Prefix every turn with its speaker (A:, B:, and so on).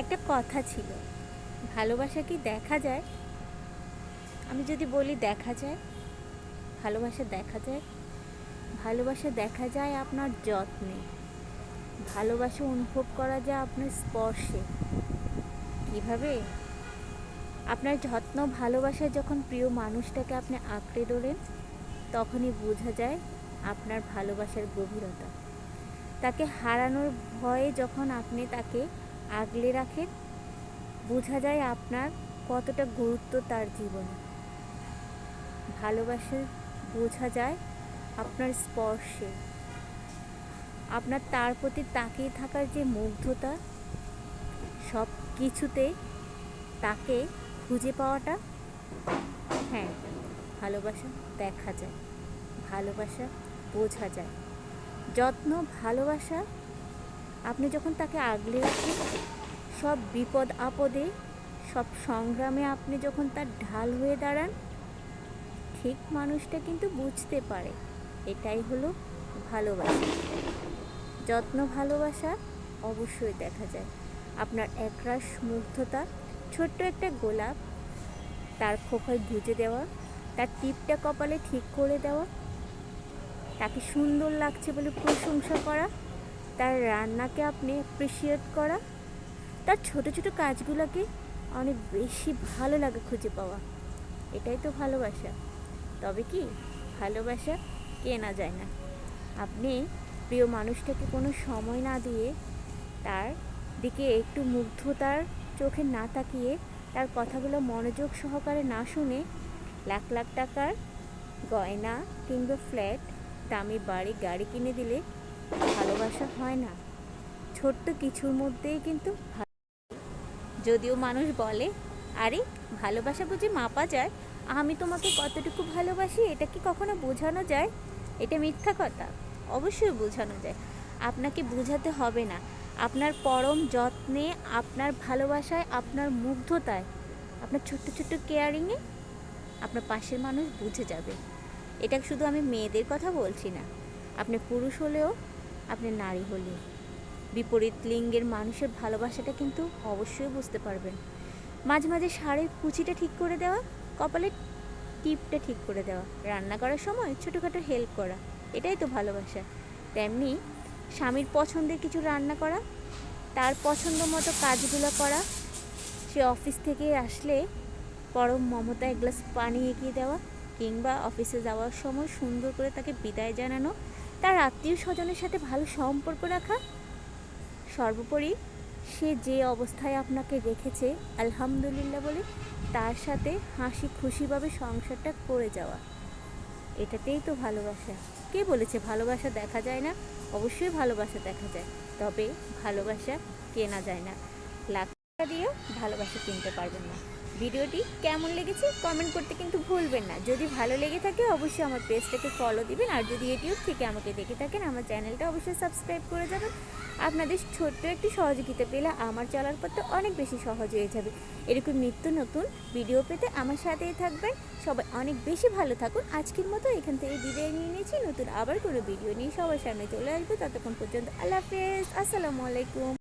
A: একটা কথা ছিল, ভালোবাসা কি দেখা যায়? আমি যদি বলি দেখা যায়, ভালোবাসা দেখা যায়? ভালোবাসা দেখা যায় আপনার যত্নে, ভালোবাসা অনুভব করা যায় আপনার স্পর্শে। কীভাবে? আপনার যত্ন ভালোবাসায় যখন প্রিয় মানুষটাকে আপনি আঁকড়ে ধরেন, তখনই বোঝা যায় আপনার ভালোবাসার গভীরতা। তাকে হারানোর ভয়ে যখন আপনি তাকে আগলে রাখেন বোঝা যায় আপনার কতটা গুরুত্ব তার জীবনে। ভালোবাসা, বোঝা যায় আপনার স্পর্শে। আপনার তার প্রতি তাকিয়ে থাকার যে মুগ্ধতা, সব কিছুতে তাকে খুঁজে পাওয়াটা হ্যাঁ ভালোবাসা দেখা যায়, ভালোবাসা বোঝা যায়। যত্ন, ভালোবাসা আপনি যখন তাকে আগলে রাখেন, সব বিপদ আপদে, সব সংগ্রামে আপনি যখন তার ঢাল হয়ে দাঁড়ান, ঠিক মানুষটা কিন্তু বুঝতে পারে। এটাই হলো ভালোবাসা। যত্ন ভালোবাসা অবশ্যই দেখা যায়। আপনার একরাশ মুগ্ধতা, ছোট্ট একটা গোলাপ, তার খোপায় গুজে দেওয়া, তার টিপটা কপালে ঠিক করে দেওয়া, তাকে সুন্দর লাগছে বলে প্রশংসা করা তার রান্নাকে আপনি অ্যাপ্রিসিয়েট করা। তার ছোট ছোট কাজগুলোকে অনেক বেশি ভালো লাগে খুঁজে পাওয়া। এটাই তো ভালোবাসা। তবে কি, ভালোবাসা কেনা যায় না। আপনি প্রিয় মানুষটাকে কোনো সময় না দিয়ে তার দিকে একটু মুগ্ধতার চোখে না তাকিয়ে তার কথাগুলো মনোযোগ সহকারে না শুনে লাখ লাখ টাকার গয়না কিংবা ফ্ল্যাট দামি বাড়ি, গাড়ি কিনে দিলে ভালোবাসা হয় না। ছোট্ট কিছুর মধ্যেই কিন্তু যদিও মানুষ বলে, আরে, ভালোবাসা বুঝি মাপা যায়। আমি তোমাকে কতটুকু ভালোবাসি, এটা কি কখনো বোঝানো যায়? এটা মিথ্যা কথা, অবশ্যই বোঝানো যায়। আপনাকে বোঝাতে হবে না। আপনার পরম যত্নে, আপনার ভালোবাসায়, আপনার মুগ্ধতায়, আপনার ছোট্ট ছোট্ট কেয়ারিংয়ে আপনার পাশের মানুষ বুঝে যাবে। এটা শুধু আমি মেয়েদের কথা বলছি না। আপনি পুরুষ হলেও আপনি নারী হলে। বিপরীত লিঙ্গের মানুষের ভালোবাসাটা কিন্তু অবশ্যই বুঝতে পারবেন। মাঝে মাঝে শাড়ির কুচিটা ঠিক করে দেওয়া, কপালের টিপটা ঠিক করে দেওয়া, রান্না করার সময় ছোটোখাটো হেল্প করা, এটাই তো ভালোবাসা। তেমনি স্বামীর পছন্দের কিছু রান্না করা, তার পছন্দ মতো কাজগুলো করা, সে অফিস থেকে আসলে পরম মমতা এক গ্লাস পানি এগিয়ে দেওয়া, কিংবা অফিসে যাওয়ার সময় সুন্দর করে তাকে বিদায় জানানো তার আত্মীয় স্বজনের সাথে ভালো সম্পর্ক রাখা? সর্বোপরি সে যে অবস্থায় আপনাকে রেখেছে আলহামদুলিল্লাহ বলে তার সাথে হাসি খুশিভাবে সংসারটা করে যাওয়া। এটাতেই তো ভালোবাসা। কে বলেছে ভালোবাসা দেখা যায় না? অবশ্যই ভালোবাসা দেখা যায়। তবে ভালোবাসা কেনা যায় না। লাখ টাকা দিয়েও ভালোবাসা কিনতে পারবেন না। ভিডিওটি কেমন লেগেছে কমেন্ট করতে কিন্তু ভুলবেন না। যদি ভালো লেগে থাকে অবশ্যই আমার পেজটাকে ফলো দিবেন। আর যদি ইউটিউব থেকে আমাকে দেখে থাকেন, আমার চ্যানেলটা অবশ্যই সাবস্ক্রাইব করে যাবেন। আপনাদের ছোট্ট একটি সহযোগিতা পেলে আমার চলার পথটা অনেক বেশি সহজ হয়ে যাবে। এরকম নিত্য নতুন ভিডিও পেতে আমার সাথেই থাকবেন। সবাই অনেক বেশি ভালো থাকুন। আজকের মতো এখান থেকে বিদায় নিয়ে নিয়েছি নতুন আবার কোনো ভিডিও নিয়ে সবার সামনে চলে আসব। ততক্ষণ পর্যন্ত আল্লাহ হাফেজ। আসসালামু আলাইকুম।